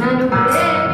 నన్ను